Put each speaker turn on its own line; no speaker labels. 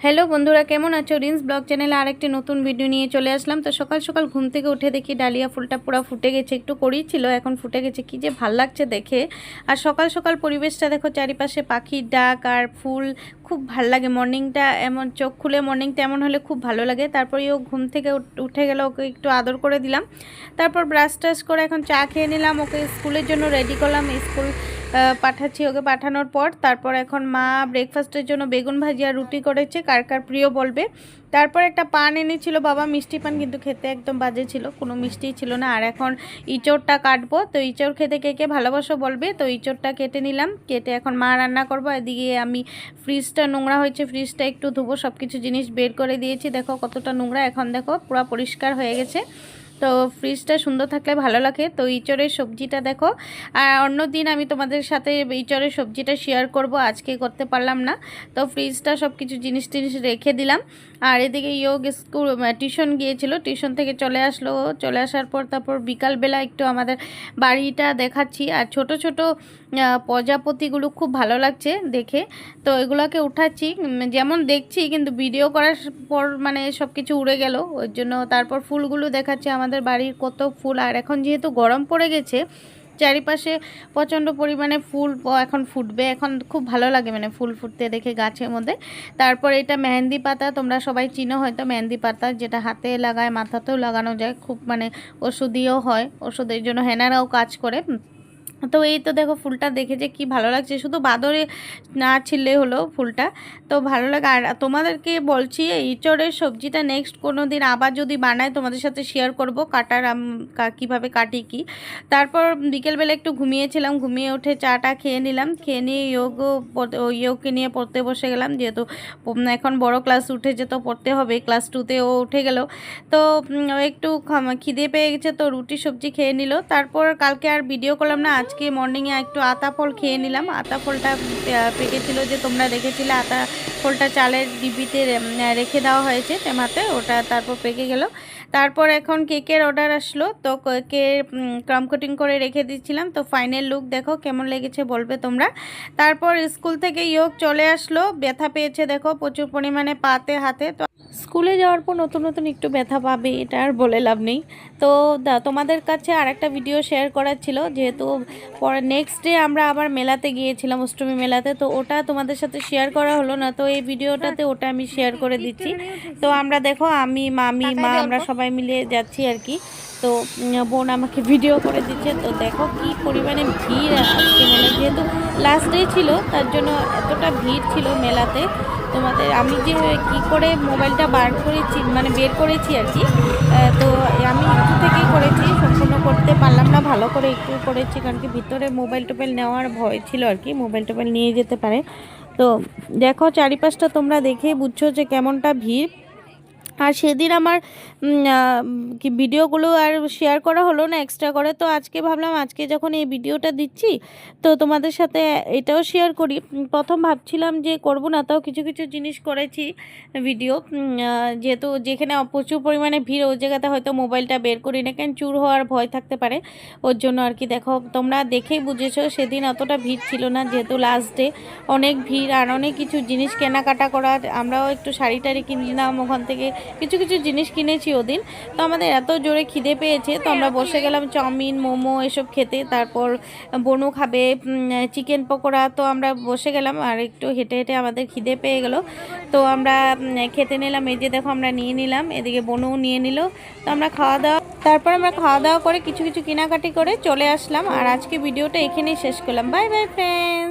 Hello বন্ধুরা, কেমন আছো? রিন্স ব্লগ চ্যানেলে আরেকটি নতুন ভিডিও নিয়ে চলে আসলাম। তো সকাল সকাল ঘুম থেকে উঠে দেখি ডালিয়া ফুলটা পুরো ফুটে গেছে, একটু করেই ছিল, এখন ফুটে গেছে, কি যে ভালো লাগছে দেখে। আর সকাল সকাল পরিবেশটা দেখো, চারিপাশে পাখির ডাক আর ফুল, খুব ভালো লাগে। মর্নিংটা এমন চোখ খুলে, মর্নিংটা এমন হলে খুব ভালো লাগে। তারপরে ও ঘুম থেকে উঠ- গেল, ওকে একটু আদর করে দিলাম। তারপর ব্রাশ টাশ করে এখন চা খেয়ে নিলাম, ওকে স্কুলের জন্য রেডি করলাম। স্কুল পাঠাচ্ছি ওকে পাঠানোর পর। তারপর এখন মা ব্রেকফাস্টের জন্য বেগুন ভাজি আর রুটি করেছে, কার কার প্রিয় বলবে। তারপর একটা পান এনেছিল, বাবা মিষ্টি পান কিন্তু খেতে একদম বাজে ছিল, কোনো মিষ্টিই ছিল না। আর এখন ইঁচড়টা কাটবো, তো ইঁচড় খেতে কে কে ভালোবাসো বলবে, তো ইঁচড়টা কেটে নিলাম, কেটে এখন মা রান্না করব। এদিকে আমি ফ্রিজটা নোংরা হয়েছে ফ্রিজটা একটু ধুবো সব কিছু জিনিস বের করে দিয়েছি। দেখো কতটা নোংরা, এখন দেখো পুরো পরিষ্কার হয়ে গেছে। তো ফ্রিজটা সুন্দর থাকলে ভালো লাগে। তো ইঁচড়ের সবজিটা দেখো। আর অন্য দিন আমি তোমাদের সাথে ইঁচড়ের সবজিটা শেয়ার করব। আজকে করতে পারলাম না। তো ফ্রিজটা সব কিছু জিনিস টিনিস রেখে দিলাম। আর এদিকে ইয়োগ স্কুল টিউশন গিয়েছিল। টিউশন থেকে চলে আসলো। চলে আসার পর তারপর বিকালবেলা একটু আমাদের বাড়িটা দেখাচ্ছি। আর ছোট ছোট প্রজাপতিগুলো খুব ভালো লাগছে দেখে। তো এগুলোকে উঠাচ্ছি। যেমন দেখছি, কিন্তু ভিডিও করার পর মানে সব কিছু উড়ে গেল। ওই জন্য তারপর ফুলগুলো দেখাচ্ছে আমাদের বাড়ির কত ফুল, আর এখন যেহেতু গরম পড়ে গেছে, চারিপাশে প্রচণ্ড পরিমাণে ফুল এখন ফুটবে। এখন খুব ভালো লাগে মানে ফুল ফুটতে দেখে গাছের মধ্যে। তারপর এটা মেহেন্দি পাতা, তোমরা সবাই চিনো হয়তো মেহেন্দি পাতা, যেটা হাতে লাগায়, মাথাতেও লাগানো যায়, খুব মানে ওষুধিও হয়, ওষুধের জন্য হেনারাও কাজ করে। তো এই তো দেখো ফুলটা দেখে যে কি ভালো লাগছে। শুধু বাদরে না ছিলে হলো ফুলটা। তো ভালো লাগে আর তোমাদেরকে বলছি ইঁচড়ের সবজিটা নেক্সট কোনো দিন আবার যদি বানাই, তোমাদের সাথে শেয়ার করব কাটার কীভাবে কাটি কি। তারপর বিকেলবেলা একটু ঘুমিয়েছিলাম, ঘুমিয়ে উঠে চাটা খেয়ে নিলাম। খেয়ে নিয়ে ইয়োগও ইয়োগকে নিয়ে পড়তে বসে গেলাম, যেহেতু এখন বড় ক্লাস উঠেছে তো পড়তে হবে। ক্লাস টুতে ও উঠে গেল। তো একটু খিদে পেয়ে গেছে, তো রুটি সবজি খেয়ে নিল। তারপর কালকে আর ভিডিও করলাম না আজকে মর্নিংয়ে একটু আতা ফল খেয়ে নিলাম। আতা ফলটা পেকেছিল যে তোমরা দেখেছিলে, আতা ফলটা চালের ডিবিতে রেখে দেওয়া হয়েছে টেমাতে ওটা তারপর পেকে গেল। তারপর এখন কেকের অর্ডার আসলো। তো কেকে ক্রাম কাটিং করে রেখে দিচ্ছিলাম। তো ফাইনাল লুক দেখো কেমন লেগেছে বলবে তোমরা। তারপর স্কুল থেকে ইয়োগ চলে আসলো। ব্যথা পেয়েছে দেখো প্রচুর পরিমাণে পাতে, হাতে। তো স্কুলে যাওয়ার পর নতুন নতুন একটু ব্যথা পাবে, এটা আর বলে লাভ নেই। তো তোমাদের কাছে আর একটা ভিডিও শেয়ার করার ছিল, যেহেতু পরে নেক্সট ডে আমরা আবার মেলাতে গিয়েছিলাম, অষ্টমী মেলাতে, তো ওটা তোমাদের সাথে শেয়ার করা হলো না, তো এই ভিডিওটাতে ওটা আমি শেয়ার করে দিচ্ছি। তো আমরা দেখো, আমি, মামি, মা, আমরা সবাই মিলে যাচ্ছি আর কি। তো বোন আমাকে ভিডিও করে দিচ্ছে। তো দেখো কি পরিমাণে ভিড় আজকে মেলা যেহেতু লাস্ট ডে ছিল, তার জন্য এতটা ভিড় ছিল মেলাতে। তোমাদের আমি যে কি করে মোবাইলটা বার করেছি মানে বের করেছি আর কি তো আমি একটু থেকেই করেছি, সম্পূর্ণ করতে পারলাম না, ভালো করে একটু করেছি, কারণ কি ভিতরে মোবাইল টোবাইল নেওয়ার ভয় ছিল আর কি, মোবাইল টোবাইল নিয়ে যেতে পারে। তো দেখো চারিপাশটা তোমরা দেখেই বুঝছ যে কেমনটা ভিড়। আর সেদিন আমার কি ভিডিওগুলো আর শেয়ার করা হলো না এক্সট্রা করে, তো আজকে ভাবলাম, আজকে যখন এই ভিডিওটা দিচ্ছি, তো তোমাদের সাথে এটাও শেয়ার করি। প্রথম ভাবছিলাম যে করব না, তাও কিছু কিছু জিনিস করেছি ভিডিও যেহেতু যেখানে প্রচুর পরিমাণে ভিড়, ওই জায়গাতে হয়তো মোবাইলটা বের করি না কেন, চুর হওয়ার ভয় থাকতে পারে। ওর জন্য আর কি, দেখো, তোমরা দেখেই বুঝেছ, সেদিন অতটা ভিড় ছিল না, যেহেতু লাস্ট ডে অনেক ভিড় আর অনেক কিছু জিনিস কেনাকাটা করা, আমরাও একটু শাড়ি টাড়ি কিনলাম, ওখান থেকে কিছু কিছু জিনিস কিনেছি ওদিন। তো আমাদের এত জোরে খিদে পেয়েছে, তো আমরা বসে গেলাম চাউমিন, মোমো এসব খেতে। তারপর বনু খাবে চিকেন পকোড়া। তো আমরা বসে গেলাম আর একটু হেঁটে হেঁটে আমাদের খিদে পেয়ে গেল। তো আমরা খেতে নিলাম। এই যে দেখো আমরা নিয়ে নিলাম, এদিকে বনুও নিয়ে নিল। তো আমরা খাওয়া দাওয়া, তারপর আমরা খাওয়া দাওয়া করে কিছু কিছু কেনাকাটি করে চলে আসলাম। আর আজকে ভিডিওটা এখানেই শেষ করলাম। Bye bye friend